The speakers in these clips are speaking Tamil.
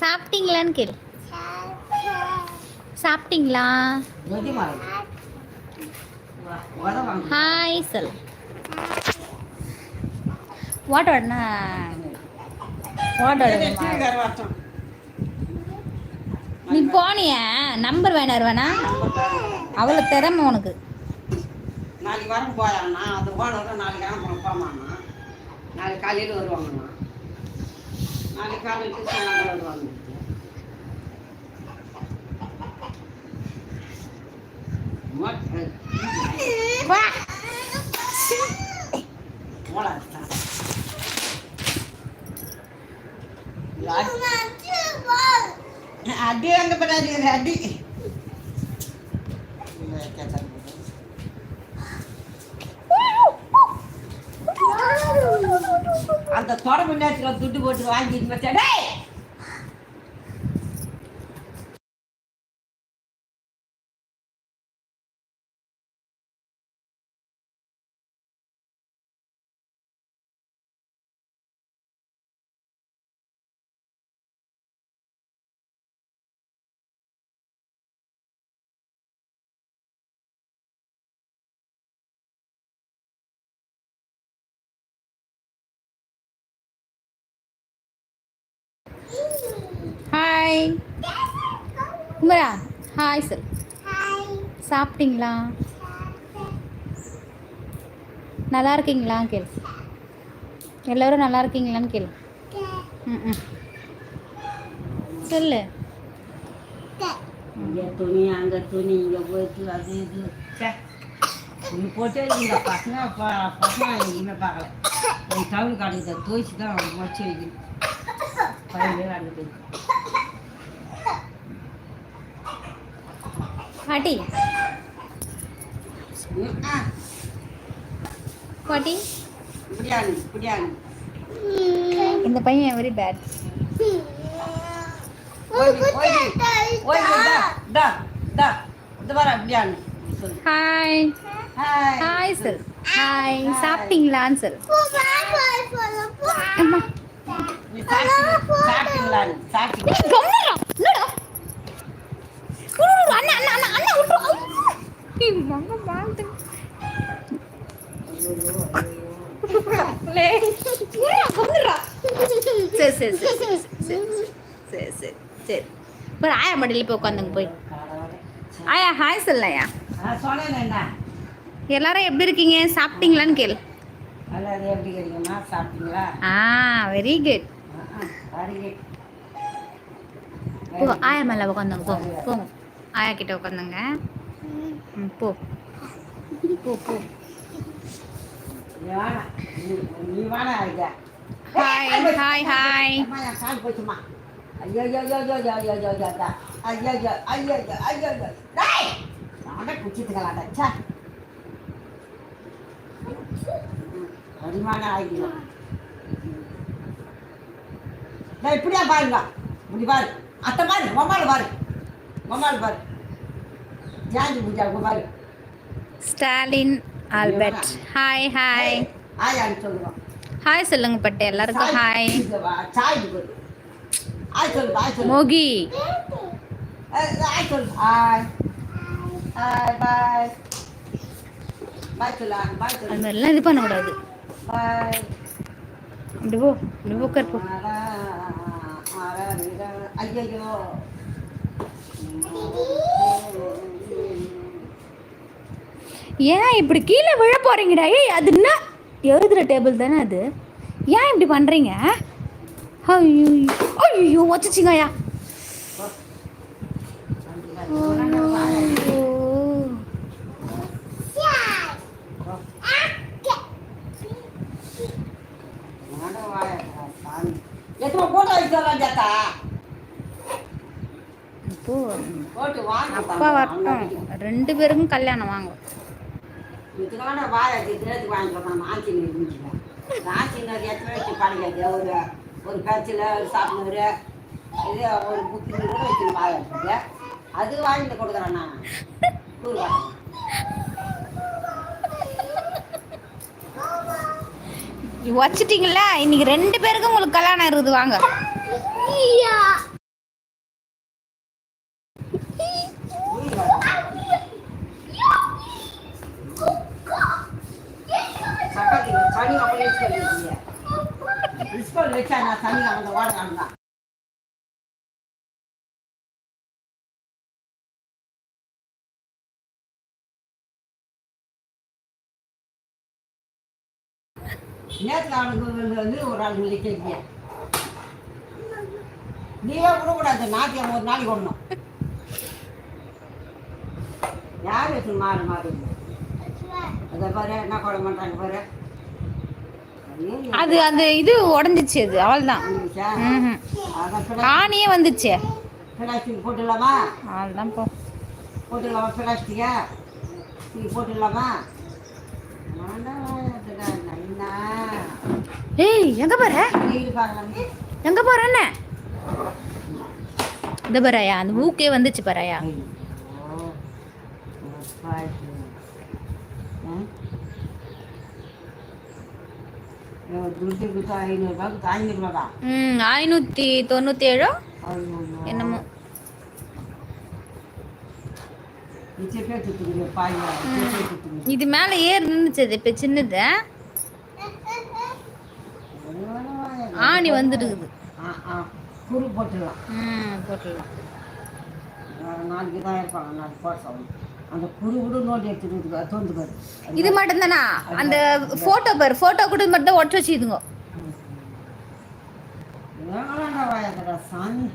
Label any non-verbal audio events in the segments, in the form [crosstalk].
சாப்பிட்டீங்களான்னு கேளு. சாப்பிட்டீங்களா? ஹாய் சொல் வாட் ஆடுனா வாட் ஆடு நீ போனிய நம்பர் வேணாரு வேணா அவ்வளோ திறமை உனக்கு. நாளைக்கு வர போயா அது ஓனர் நாளைக்கு அனுப்பணும் போமாண்ணா நாளைக்கு காலையில் வருவாங்கண்ணா आणि Adi yang kepada dia, Adi. தொடர்பு நேரத்தில் துட்டு போட்டு வாங்கிட்டு வச்சா டேய் ஹாய் குமரா ஹாய் சார் சாப்பிட்டீங்களா? நல்லா இருக்கீங்களா கேளு. எல்லோரும் நல்லா இருக்கீங்களான்னு கேளு. ம் ம் சொல்லு. இங்கே துணி அங்கே துணி இங்கே போயிட்டு அது இது. துணி போட்டே இந்த பசங்க பசங்க எங்கேயுமே பார்க்கல. என் டவுன் கடைக்கு தோய்ச்சி தான் வச்சு வைக்கணும். பையன் அங்கே போய் பாட்டி. பாட்டி. இந்த பையன் very bad hi hi sir hi சாப்பிட்டீங்களான்னு sir அம்மா. விட்ரு அண்ணா அண்ணா அண்ணா அண்ணா விட்ரு மங்க பாத்து சரி ஆயா மடியில் போய் உட்காந்துங்க போய் ஆயா ஹாய் சொல்லையா எல்லாரும் எப்படி இருக்கீங்க சாப்பிட்டீங்களான்னு கேளு ஆ வெரி குட் ஆயா மேலே உட்காந்துங்க போங்க போங்க ஆயா கிட்ட உட்காந்துங்க போ. போ போ. ஹாய் ஹாய் ஹாய் இப்படியா பாருங்க. இப்படி பாரு. அத்தை பாரு மொமால பாரு. மொமால பாரு. Stalin Albert hi hi hi சொல்லுங்க ஹாய் பட்டு எல்லாருக்கும் ஹாய் மோகி அது மாதிரிலாம் இது பண்ணக்கூடாது அப்படி போ அப்படி போக்கர் போ ஐயோ ஏன் இப்படி கீழே விழ போறீங்கடா? ஏய் அது என்ன? எழுதுற டேபிள் தானே அது. ஏன் இப்படி பண்றீங்க? ஐயோ ஐயோ வச்சுச்சிங்க ஐயா. அப்பா வரட்டும். ரெண்டு பேருக்கும் கல்யாணம் வாங்க. இதுக்கான வாழை தினத்துக்கு வாங்கி கொடுக்கணும் ஆச்சிங்க இருந்துச்சுல ஆச்சிங்க எத்தனை வச்சு பழகாது. ஒரு ஒரு கச்சில் ஒரு சாப்பிட்னூறு இது ஒரு புக்கு கூட வச்சு வாழை இருக்குது அது வாங்கிட்டு கொடுக்குறேன் நான். வாங்க. வச்சிட்டீங்களா? இன்னைக்கு ரெண்டு பேருக்கும் உங்களுக்கு கல்யாணம் இருக்குது வாங்க. வச்சா நான் தண்ணி அந்த ஓட தான் நேற்று அவனுக்கு வந்து ஒரு ஆள் கேட்கிய நீயே விடக்கூடாது நாட்டியம் ஒரு நாளைக்கு ஒண்ணும் யார் வச்சு மாறு மாறு அதை பாரு என்ன குழம்பு பண்ணுறாங்க பாரு. அது அந்த இது உடஞ்சிச்சு அது. அதான் பிளா- ஆணியே வந்துச்சு. போட்டுடலாமா? போ. போட்டுடலாமா பிளாஸ்டிக்கா? இது போட்டுடலாமா. ஏய் எங்க பார்க்கலாம் எங்க போறன்னு இந்த பாராயா அந்த ஊக்கே வந்துச்சு பாராயா ஐயோ, அப்பா இது. ஆ? இவன் துட்டு கொடுத்தா ஐநூறுபாய்க்கு தாங்கிடுவாடா ம் ஐநூற்றி தொண்ணூற்றி ஏழோ என்னமோ. இது மேலே ஏறி நின்றுச்சு அது இப்போ சின்னது. ஆணி ஆ குரு போட்டுடலாம். ம் போட்டுடலாம். நாளைக்கு தான் இருப்பாங்க நாளைக்கு போட சொல்லணும். அந்த குரு கூட நோட்டி எடுத்துட்டு தோந்துக்காரு இது மட்டும்தானா? அந்த ஃபோட்டோ பாரு ஃபோட்டோ கூட மட்டும் ஒட்ட வச்சுதுங்க சாமி?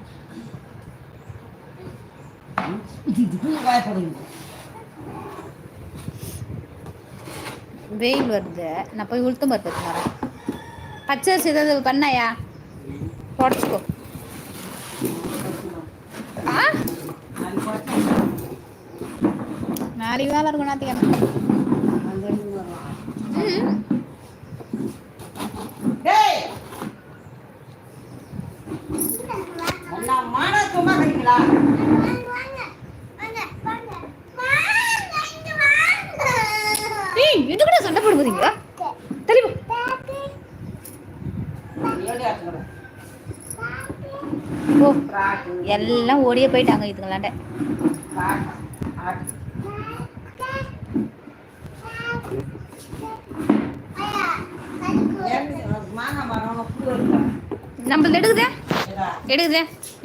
வெயில் வருது. நான் போய் உளுத்தம் பருப்பு வரேன். பச்சை அரிசி ஏதாவது பண்ணாயா? உடச்சிக்கோ. ஆ? நாளைக்கு போட்டு நாளைக்கு வேலை இருக்கும் நாத்திக்கிழமை அந்த இது எதுக்குடா சண்டை போட போறீங்க தள்ளி போ ஏழு ஆட்டுக்கிறேன் போ காட்டு எல்லாம் ஓடியே போயிட்டாங்க இதுங்களாண்ட காட்டு ஆட்டு ஏன் மாங்காய் மரம் பூ இருக்கா நம்மளது எடுக்குதே. எடுக்குதே.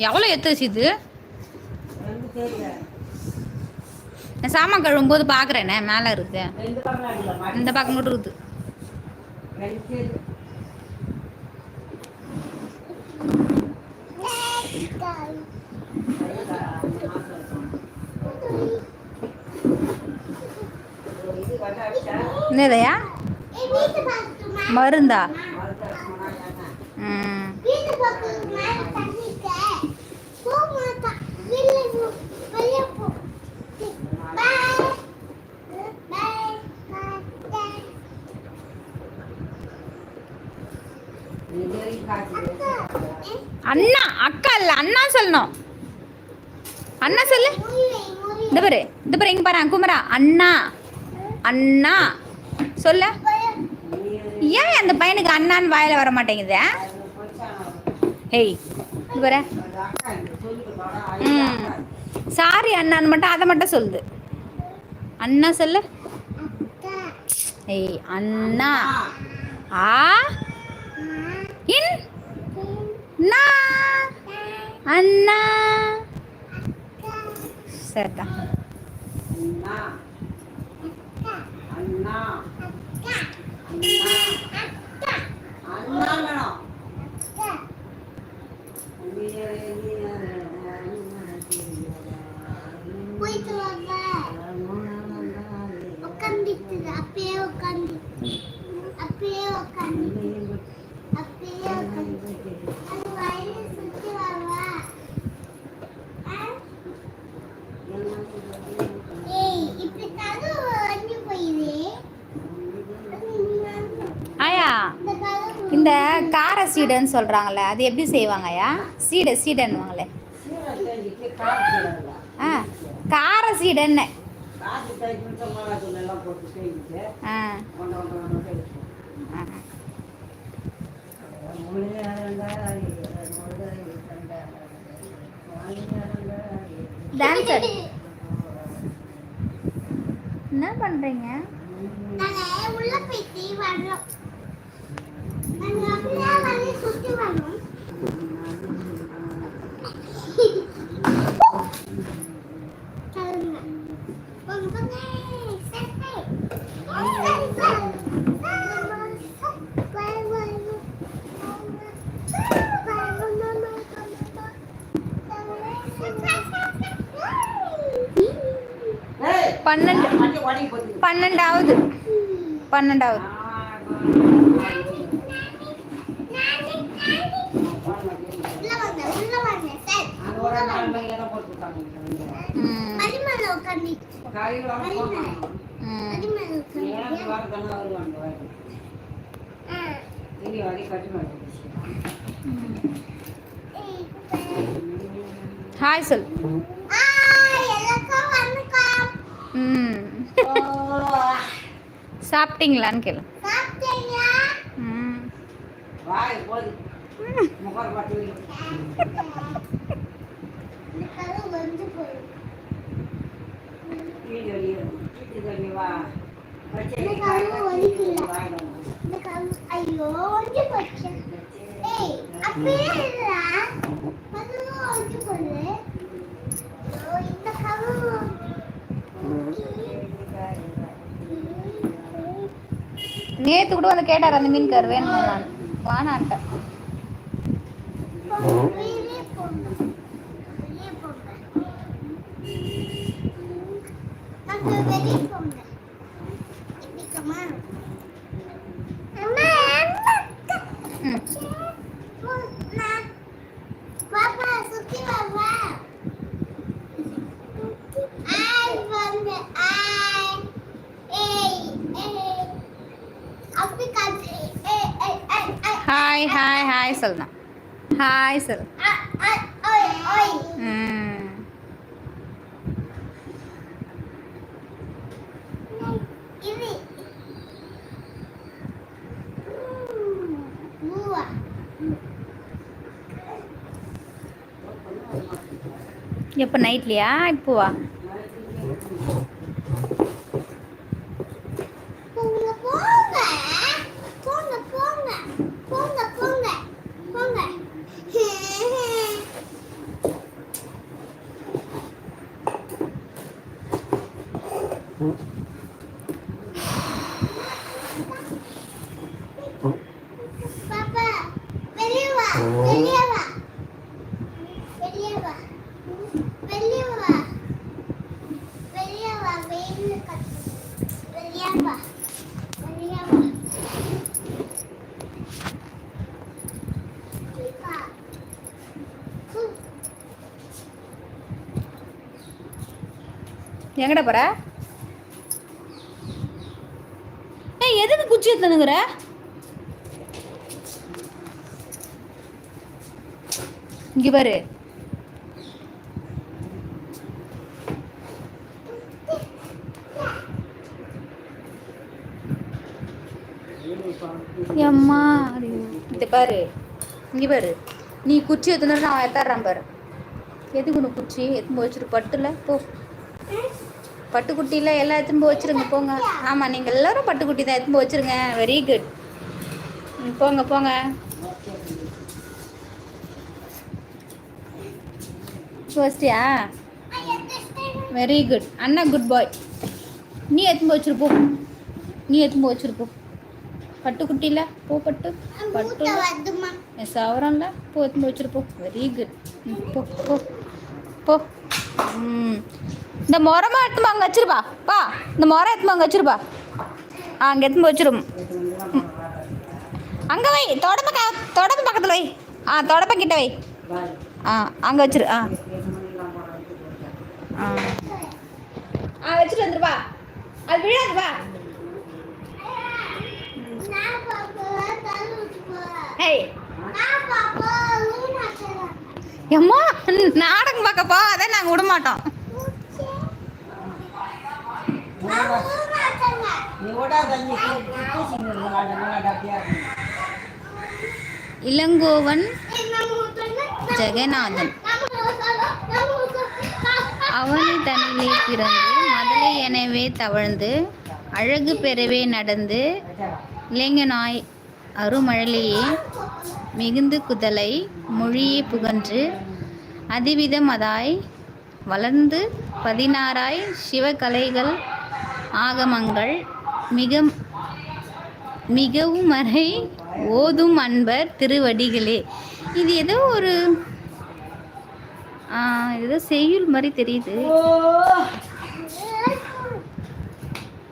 எவ்வளோ எத்து வச்சு இது? நான் சாமான் கழுவும் போது பார்க்குறேனே மேலே இருக்குது இந்த பக்கம் மட்டும் இருக்குது. என்னதையா மருந்தா? ம். அண்ணா அக்கா இல்லை அண்ணா சொல்லணும். அண்ணா சொல்லு. இந்த பாரு இந்த பாரு எங்க பாரு குமரா. அண்ணா அண்ணா. சொல்ல. ஏன் அந்த பையனுக்கு அண்ணான்னு வாயில வர மாட்டேங்குது ஏய் வர ம். சாரி அண்ணான்னு மட்டும் அதை மட்டும் சொல்லுது அண்ணா சொல்லு. ஏய் அண்ணா. ஆ? இன்? நா அண்ணா. சரிதான் அண்ணா. அண்ணா. அண்ணா. வேணும் போயிட்டு வாங்க உட்காந்துட்டு அப்பயே உட்காந்து அப்பயே உட்காந்து அப்பயே உட்காந்து அது வயல சுத்தி வரவா ஏய் இப்படி கதவு வந்து போயிரு ஆயா இந்த கதவு இந்த கார சீடைன்னு சொல்கிறாங்களே அது எப்படி செய்வாங்கய்யா? சீடை சீடைன்னுவாங்களே. ஆ கார சீடைன்னு. ஆ. ஆ. என்ன பண்ணுறீங்க நாங்க உள்ள தீ வர்றோம் நாங்க அப்படியே வரல அப்படியே சுத்தி வரணும் தருங்க போங்க போங்க சரி சரி ஏய், பன்னெண்டு மண்டை உடைஞ்சு போகுது. பன்னெண்டாவது பன்னெண்டாவது நாலு மணிக்கு தான் போட்டு உட்காந்து காலையில உட்காந்து தானே வருவாங்க. இனி கட்டி மாட்டேன் ஹாய் சொல் சாப்பிட்டீங்களான்னு கேளு. வாய் போது முகர் பட்டு [laughs] வந்து போயிடும் வீடு வெளியே வா வலிக்கல. இந்த ஐயோ வந்து போச்சு ஏய் அப்படியே இல்லடா அதுவும் போடு இந்த நேத்து கூட வந்து கேட்டார் அந்த மீன் கரு வேணுமா வானான்ட்டேன் போங்க வெளியே போங்க அங்க வெளியே போங்க இப்படிக்கமா அம்மா ம் பாப்பா சுத்தி வா ஐ வந்து ஐ ஏய் ஏய் அப்படி காட்டு ஏய் ஏய் ஏய் ஏய் ஹாய் ஹாய் ஹாய் சொல்லலாம் ஹாய் சொல் ஐ ஐ ஓய் ஓய் ம் இது மூவா எப்போ நைட்லையா இப்போவா போங்க போங்க போங்க போங்க போங்க போங்க போங்க பாப்பா வெளியே வா வெளியே வா வெளியே வா வெளியே வா வெளியே வா வெயில் கத்து வெளியே வா வெளியே வா வா. ஹம். எங்கடா போற? ஏய் எதுக்கு குச்சி எடுத்துனுங்கிற இங்க பாரு. எம்மா இது பாரு. இங்க பாரு. நீ குச்சி எடுத்துன்னு நான் எத்தாடுறான் பாரு. எதுக்கு உனக்கு குச்சி? எடுத்து வச்சிரு பட்டுல? போ. பட்டுக்குட்டியில் எல்லாம் எடுத்துன்னு போய் வச்சிருங்க போங்க. ஆமாம் நீங்கள் எல்லோரும் பட்டுக்குட்டி தான் எடுத்துன்னு போய் வெரி குட் போங்க போங்க. ஃபர்ஸ்டியா வெரி குட் அண்ணா குட் பாய் நீ எடுத்துன்னு போய் நீ எடுத்துன்னு போய் பட்டுக்குட்டியில் போ பட்டு பட்டு என் சவரம்ல போ எடுத்துன்னு போய் வெரி குட் போ போ. போ. ம். இந்த மொரமா எடுத்துமா அங்கே வச்சிருப்பா பா. இந்த மொரம் எடுத்துமா அங்கே வச்சிருப்பா ஆ அங்கே எடுத்துன்னு போய் வச்சிரும் அங்கே வை தொடப்ப க தொடப்ப பக்கத்தில் வை. ஆ தொடப்ப கிட்ட வை. ஆ அங்கே வச்சிரு ஆ. ஆ. ஆ வச்சுட்டு வந்துருப்பா அது விழாதுப்பா ஏய். எம்மா நாடகம் பார்க்கப்பா அதான் நாங்கள் விட மாட்டோம் நான் லூனா தரேன் நீ ஓடாத நீ பூசிங்க நல்லா டாக்டியா இளங்கோவன் ஜெகநாதன். நம்ம ஊத்துறோம் அவனி தனிலே பிறந்து மதலை எனவே தவழ்ந்து அழகு பெறவே நடந்து இளைஞனாய் அருமழலையே மிகுந்து குதலை மொழியே புகன்று அதிவிதமதாய் வளர்ந்து பதினாறாய் சிவகலைகள் ஆகமங்கள் மிக மிகவும் வரை ஓதும் அன்பர் திருவடிகளே. இது ஏதோ ஒரு ஏதோ செய்யுள் மாதிரி தெரியுது.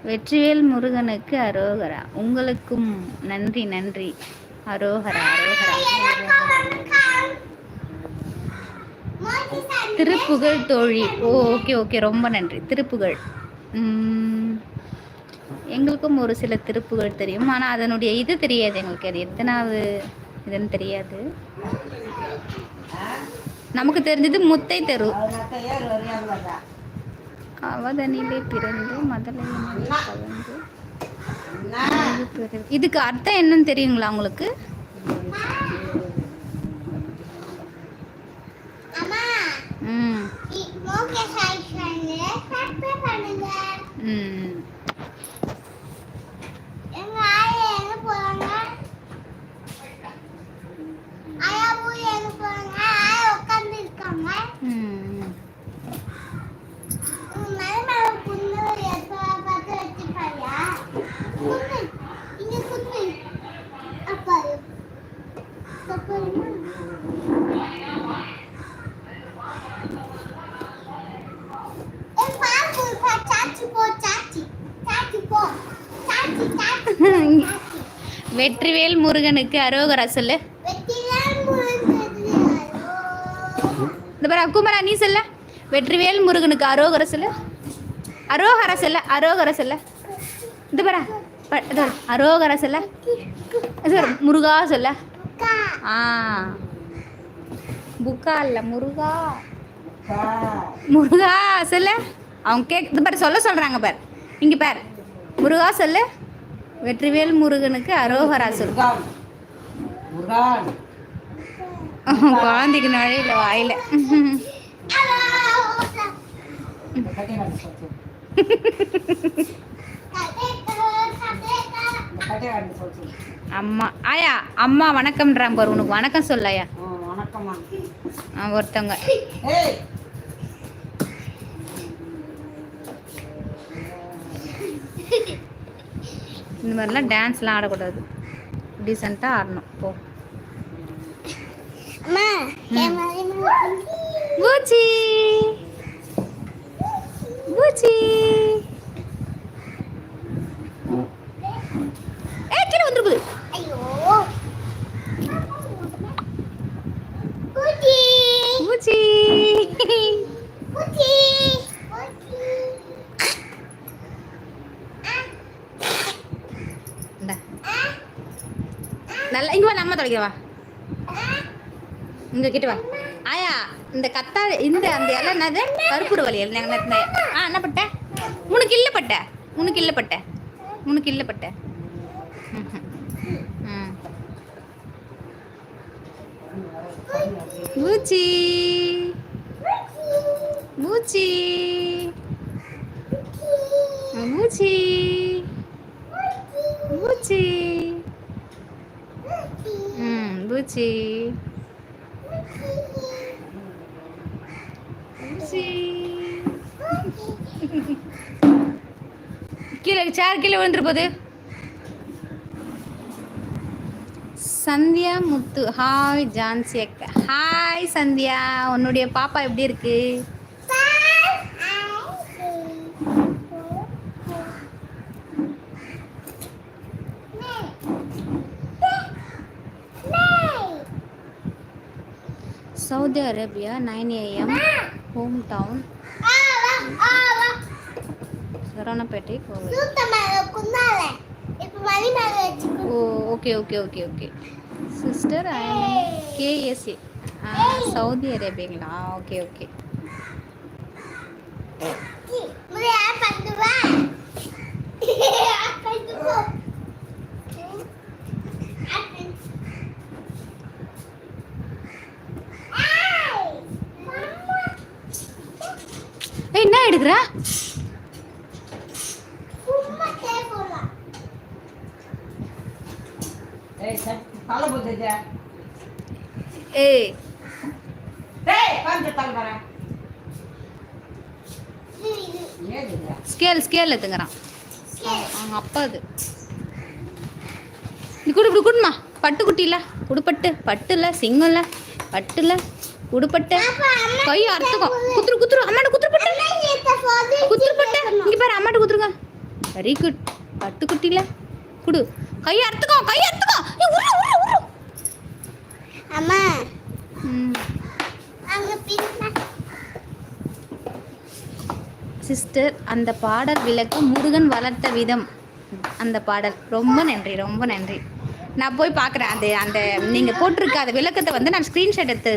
வெற்றிவேல் முருகனுக்கு அரோகரா. உங்களுக்கும் நன்றி நன்றி. அரோகரா அரோகரா. திருப்புகழ் தோழி. Oh okay okay. ரொம்ப நன்றி. திருப்புகழ். எங்களுக்கும் ஒரு சில திருப்புகழ் தெரியும். ஆனால் அதனுடைய இது தெரியாது எங்களுக்கு. அது எத்தனாவது இதுன்னு தெரியாது. நமக்கு தெரிஞ்சது முத்தை தெரு. அவதனிலே பிறந்து மதலையினிலே கலந்து. இதுக்கு அர்த்தம் என்னன்னு தெரியுங்களா உங்களுக்கு? ம். ஓகே சாய்ஸ்ல சப்ஸ்கிரைப் பண்ணுங்க ம் எங்க ஆயா எங்க போறாங்க ஆயா போய் எங்க போறாங்க ஆயா உட்கார்ந்து இருக்காங்க ம் உங்க மேல மேல புண்ணு எப்ப பார்த்து வச்சுப்பாயா குன்னு இங்க குன்னு அப்பா தப்புமா ஏ பாப்பு பா சாச்சி போ சாச்சி சாச்சி போ சாச்சி சாச்சி போ, சாச்சி வெற்றிவேல் முருகனுக்கு அரோகரா சொல்லு. இந்த பாரு குமரா நீ சொல்ல. வெற்றிவேல் முருகனுக்கு அரோகர சொல்லு. அரோகர சொல்ல அரோகர சொல்ல. இந்த பாரு ப- இது அரோகர சொல்ல. முருகா சொல்ல. ஆ. புக்கா இல்ல முருகா? முருகா சொல்லு. அவங்க கேக் இந்த பாரு சொல்ல சொல்றாங்க பார். இங்க பார் முருகா சொல்லு. வெற்றிவேல் முருகனுக்கு அரோகரா சொல்லு முருகான். முருகான். குழந்தைக்கு நுழையில வாயில. அம்மா ஆயா அம்மா வணக்கம்ன்றான் பாரு உனக்கு வணக்கம் சொல்ல ஆயா. ஆ, வணக்கம்மா. ஒருத்தவங்க. ஏய். இந்த மாதிரிலாம் டான்ஸ்லாம் ஆடக்கூடாது. டீசெண்டாக ஆடணும். போ. பூச்சி. பூச்சி ஏ கீழே வந்துருக்குது பூச்சி இந்தா. அம்மா தொலைக்கிறவா இங்க கிட்ட வா. ஆயா இந்த கத்தா இந்த அந்த இலை என்னது? கருப்புடு வலி இலை. ஆ என்ன பட்ட? உனக்கு இல்ல பட்ட. உனக்கு இல்ல பட்ட. உனக்கு இல்ல பட்ட. ம்ஹும். ம் பூச்சி பூச்சி பூச்சி பூச்சி ம் பூச்சி [laughs] கீழே சேர் கீழே விழுந்துரு போகுது சந்தியா முத்து. ஹாய் ஜான்சி அக்கா. ஹாய் சந்தியா. உன்னுடைய பாப்பா எப்படி இருக்கு? Saudi Arabia nine AM home town. Saravanapettai கோவில் ஓ okay okay okay okay. Sister I KSA Saudi அரேபியாங்களா? Okay okay ஏய் என்ன எடுக்கிற ஏய் சட் தலை போட்டுச்சே ஏய் வரேன் ஸ்கேல் ஸ்கேல் எடுத்துங்கிறான் அவங்க அப்பா அது. நீ குடு இப்படி குடுமா பட்டு குட்டில குடுப்பட்டு பட்டுல சிங்கம்ல பட்டுல குடுப்பட்டு கை அறுத்துக்கும் குத்துரு குத்துரு. அம்மாட்ட குத்துரு பட்டு குத்துரு பட்டு இங்க பாரு அம்மாட்ட குத்துருங்க. வெரி குட் பட்டு குட்டில குடு. கை அறுத்துக்கோ கை அறுத்துக்கோ. ஏய், உரு உரு உரு அம்மா. சிஸ்டர் அந்த பாடல் விளக்க முருகன் வளர்த்த விதம். அந்த பாடல். ரொம்ப நன்றி ரொம்ப நன்றி. நான் போய் பார்க்குறேன். அது அந்த நீங்கள் போட்டிருக்க அந்த விளக்கத்தை வந்து நான் ஸ்க்ரீன்ஷாட் எடுத்து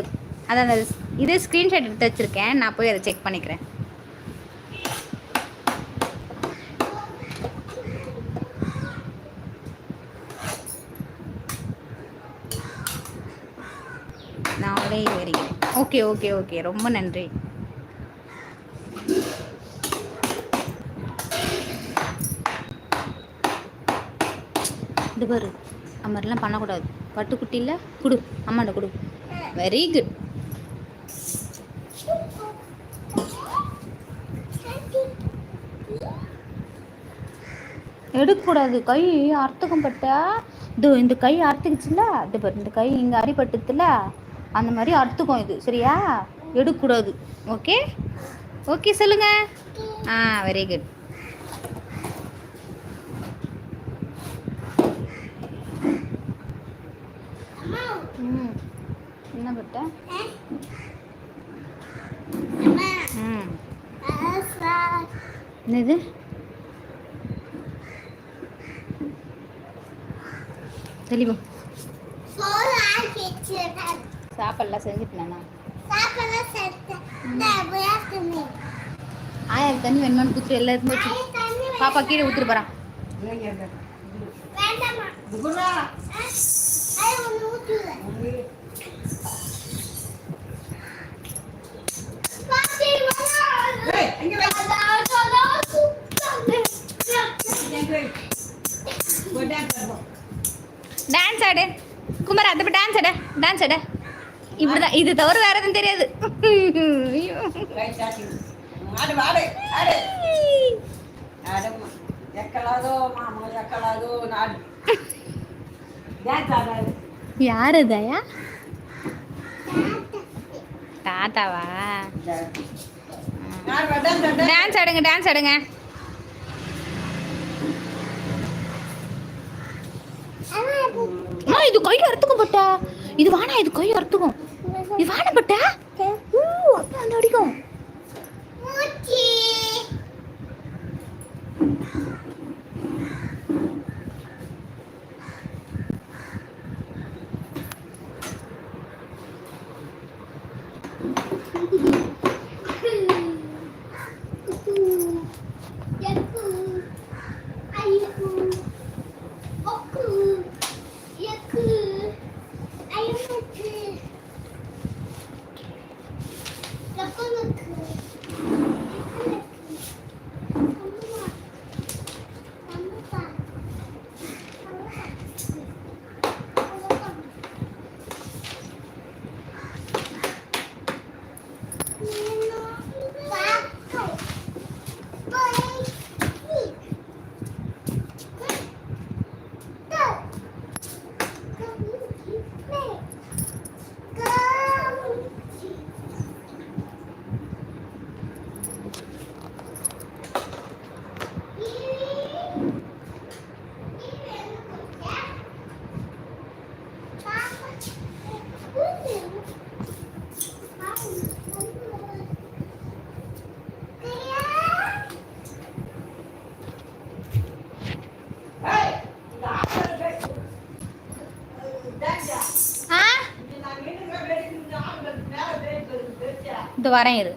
அதை அந்த இதே ஸ்க்ரீன்ஷாட் எடுத்து வச்சுருக்கேன். நான் போய் அதை செக் பண்ணிக்கிறேன். நாளை வரி ஓகே ஓகே ஓகே. ரொம்ப நன்றி. இது பாரு அது மாதிரிலாம் பண்ணக்கூடாது பட்டுக்குட்டியில் கொடு. அம்மாண்ட கொடு. வெரி குட் எடுக்கக்கூடாது. கை அறுத்துக்கும் பட்டா. இது இந்த கை அறுத்துக்குச்சுல இது பாரு இந்த கை இங்கே அடிபட்டுச்சுல அந்த மாதிரி அறுத்துக்கும் இது. சரியா? எடுக்கக்கூடாது. ஓகே ஓகே சொல்லுங்க. ஆ வெரி குட் ம். என்ன பட்ட? ம். என்னது? தெளிவா. சாப்பாடுலாம் செஞ்சுட்டேண்ணா சாப்பாடு செத்து நான் விளையாட்டுமே ஆயிரம் தண்ணி வேணுமான்னு குத்துரு எல்லாருமே வச்சு தண்ணி பாப்பா கீழே ஊத்துட்டு போறான் டான்ஸ் ஆடு. குமார் போய் டான்ஸ் ஆடு. டான்ஸ் ஆடு. இப்படிதான். இது தவிர வேற எதுவும் தெரியாது. யாரு தயா தாத்தாவா? டான்ஸ் ஆடுங்க டான்ஸ் ஆடுங்க. இது கை அறுத்துக்கும் பட்டா. இது வானா இது கை அறுத்துக்கும் இது வான பட்டா. ஊ அப்பா வந்து அடிக்கும். மூச்சி Yaku, ayuku, oku, yaku, ayuku, yakunuku, ஏய் இந்த ஆடு டான்ஸ் ஆ நான் வீட்டுக்கு போய் இந்த ஆடு மேல போய் போய் இந்த வரேன் இரு.